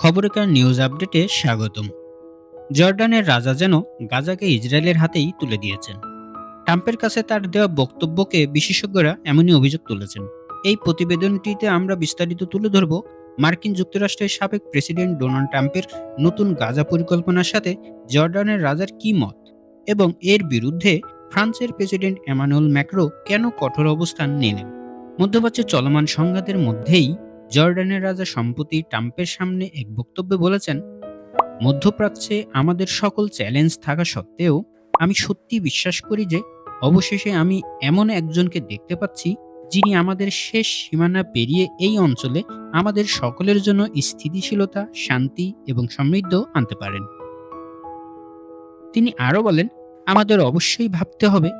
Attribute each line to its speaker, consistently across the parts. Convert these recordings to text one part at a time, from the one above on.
Speaker 1: খবরকার news আপডেটে স্বাগতম। জর্ডানের রাজা যেন গাজাকে ইসরায়েলের হাতেই তুলে দিয়েছেন। ট্রাম্পের কাছে তার দেওয়া বক্তব্যকে বিশেষজ্ঞরা এমনই অভিযোগ তুলেছেন। এই প্রতিবেদনটিতে আমরা বিস্তারিত তুলে ধরব মার্কিন যুক্তরাষ্ট্রের সাবেক প্রেসিডেন্ট ডোনাল্ড ট্রাম্পের নতুন গাজা পরিকল্পনার সাথে জর্ডানের রাজার কি মত এবং এর বিরুদ্ধে ফ্রান্সের প্রেসিডেন্ট এমানুয়েল ম্যাক্রো কেন কঠোর অবস্থান নিলেন? মধ্যপ্রাচ্যের চলমান সংঘাতের মধ্যেই জর্ডানের রাজা সম্প্রতি ট্রাম্পের সামনে এক বক্তব্যে বলেছেন, মধ্যপ্রাচ্যে আমাদের সকল চ্যালেঞ্জ থাকা সত্ত্বেও আমি সত্যি বিশ্বাস করি যে অবশেষে আমি এমন একজনকে দেখতে পাচ্ছি যিনি আমাদের শেষ সীমানা পেরিয়ে এই অঞ্চলে আমাদের সকলের জন্য স্থিতিশীলতা, শান্তি এবং সমৃদ্ধ আনতে পারেন। তিনি আরও বলেন, আমাদের অবশ্যই ভাবতে হবে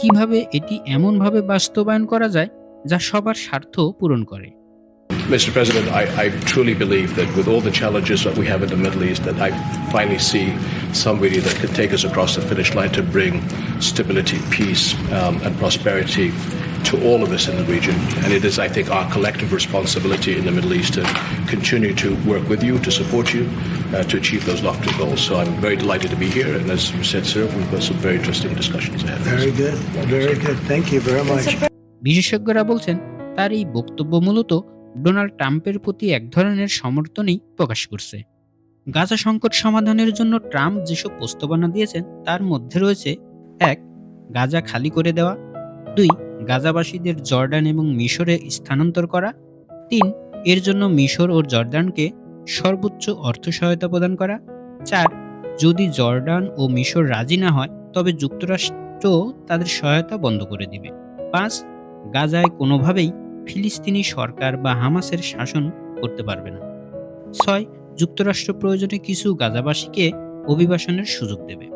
Speaker 1: কীভাবে এটি এমনভাবে বাস্তবায়ন করা যায় যা সবার স্বার্থ পূরণ করে।
Speaker 2: Mr. President, I, I truly believe that with all the challenges that we have in the Middle East, that I finally see somebody that can take us across the finish line to bring stability, peace, um, and prosperity to all of us in the region. And it is, I think, our collective responsibility in the Middle East to continue to work with you, to support you, uh, to achieve those lofty goals. So I'm very delighted to be here. And as you said, sir, we've got some very interesting discussions ahead. of us.
Speaker 3: Very good, very good. Thank you very much.
Speaker 1: বিশেষজ্ঞরা বলছেন তার এই বক্তব্য মূলত Donald ট্রাম্পের প্রতি এক ধরনের সমর্থনই প্রকাশ করছে। গাজা সংকট সমাধানের জন্য ট্রাম্প যেসব প্রস্তাবনা দিয়েছেন, তার মধ্যে রয়েছে, এক, গাজা খালি করে দেওয়া। দুই, গাজাবাসীদের জর্ডান এবং মিশরে স্থানান্তর করা। তিন, এর জন্য মিশর ও জর্ডানকে সর্বোচ্চ অর্থ সহায়তা প্রদান করা। চার, যদি জর্ডান ও মিশর রাজি না হয়, তবে যুক্তরাষ্ট্র তাদের সহায়তা বন্ধ করে দিবে। পাঁচ, গাজায় কোনোভাবেই ফিলিস্তিনি সরকার বা হামাসের শাসন করতে পারবে না ছয় যুক্তরাষ্ট্র প্রয়োজনে কিছু গাজাবাসীকে অভিবাসনের সুযোগ দেবে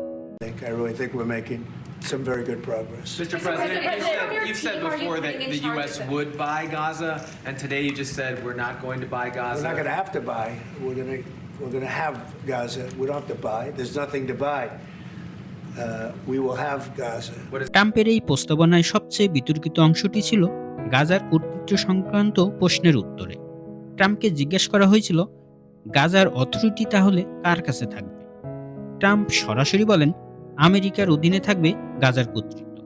Speaker 3: some very good progress.
Speaker 4: Mr. President, you said, you've said before that the U.S. would buy Gaza, and today you just said we're not going to buy Gaza.
Speaker 3: We're not gonna have to buy, we're gonna, we're gonna have Gaza, we don't have to buy, there's nothing to buy. Uh, We will have Gaza.
Speaker 1: ট্রাম্পের এই প্রস্তাবনায় সবচেয়ে বিতর্কিত অংশটি ছিল গাজার কর্তৃত্ব সংক্রান্ত প্রশ্নের উত্তরে। ট্রাম্পকে জিজ্ঞেস করা হয়েছিল গাজার অথরিটি তাহলে কার কাছে থাকবে? ট্রাম্প সরাসরি বলেন আমেরিকার অধীনে থাকবে গাজার কর্তৃত্ব।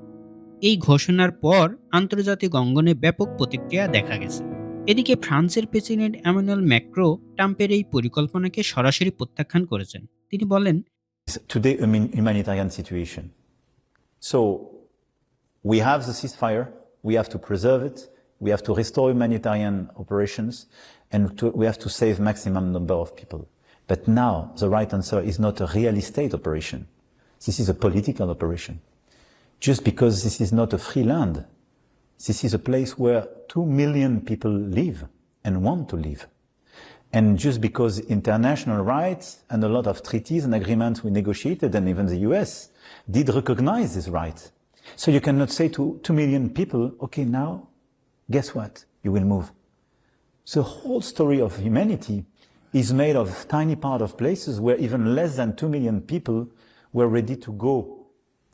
Speaker 1: এই ঘোষণার পর আন্তর্জাতিক অঙ্গনে ব্যাপক প্রতিক্রিয়া দেখা গেছে। এদিকে ফ্রান্সের প্রেসিডেন্ট এমানুয়েল ম্যাক্রো ট্রাম্পের এই পরিকল্পনাকে সরাসরি প্রত্যাখ্যান করেছেন। তিনি বলেন
Speaker 5: today a humanitarian situation. So we have the ceasefire, we have to preserve it, we have to restore humanitarian operations, and to, we have to save maximum number of people. But now the right answer is not a real estate operation. This is a political operation. Just because this is not a free land, this is a place where two million people live and want to live. And just because international rights and a lot of treaties and agreements we negotiated, and even the US, did recognize this right. So you cannot say to 2 million people, okay, now, guess what? You will move. So The whole story of humanity is made of tiny part of places where even less than 2 million people were ready to go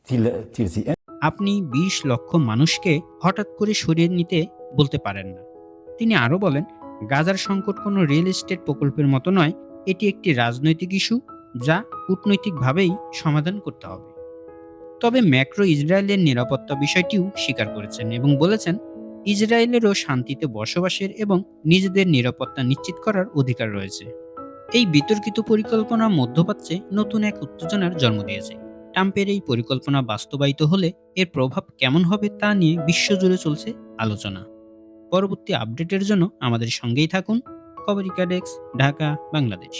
Speaker 5: till, till the end.
Speaker 1: আপনি ২০ লক্ষ মানুষকে হঠাৎ করে সরিয়ে নিতে বলতে পারেন না তিনি আরও বলেন গাজার সংকট কোনো রিয়েল এস্টেট প্রকল্পের মতো নয় এটি একটি রাজনৈতিক ইস্যু যা কূটনৈতিকভাবেই সমাধান করতে হবে তবে ম্যাক্রো ইসরায়েলের নিরাপত্তা বিষয়টিও স্বীকার করেছেন এবং বলেছেন, ইসরায়েলেরও শান্তিতে বসবাসের এবং নিজেদের নিরাপত্তা নিশ্চিত করার অধিকার রয়েছে। এই বিতর্কিত পরিকল্পনা মধ্যপ্রাচ্যে নতুন এক উত্তেজনার জন্ম দিয়েছে। ট্রাম্পের এই পরিকল্পনা বাস্তবায়িত হলে এর প্রভাব কেমন হবে তা নিয়ে বিশ্বজুড়ে চলছে আলোচনা। পরবর্তী আপডেটের জন্য আমাদের সঙ্গেই থাকুন। খবরিকা ডেস্ক ঢাকা, বাংলাদেশ।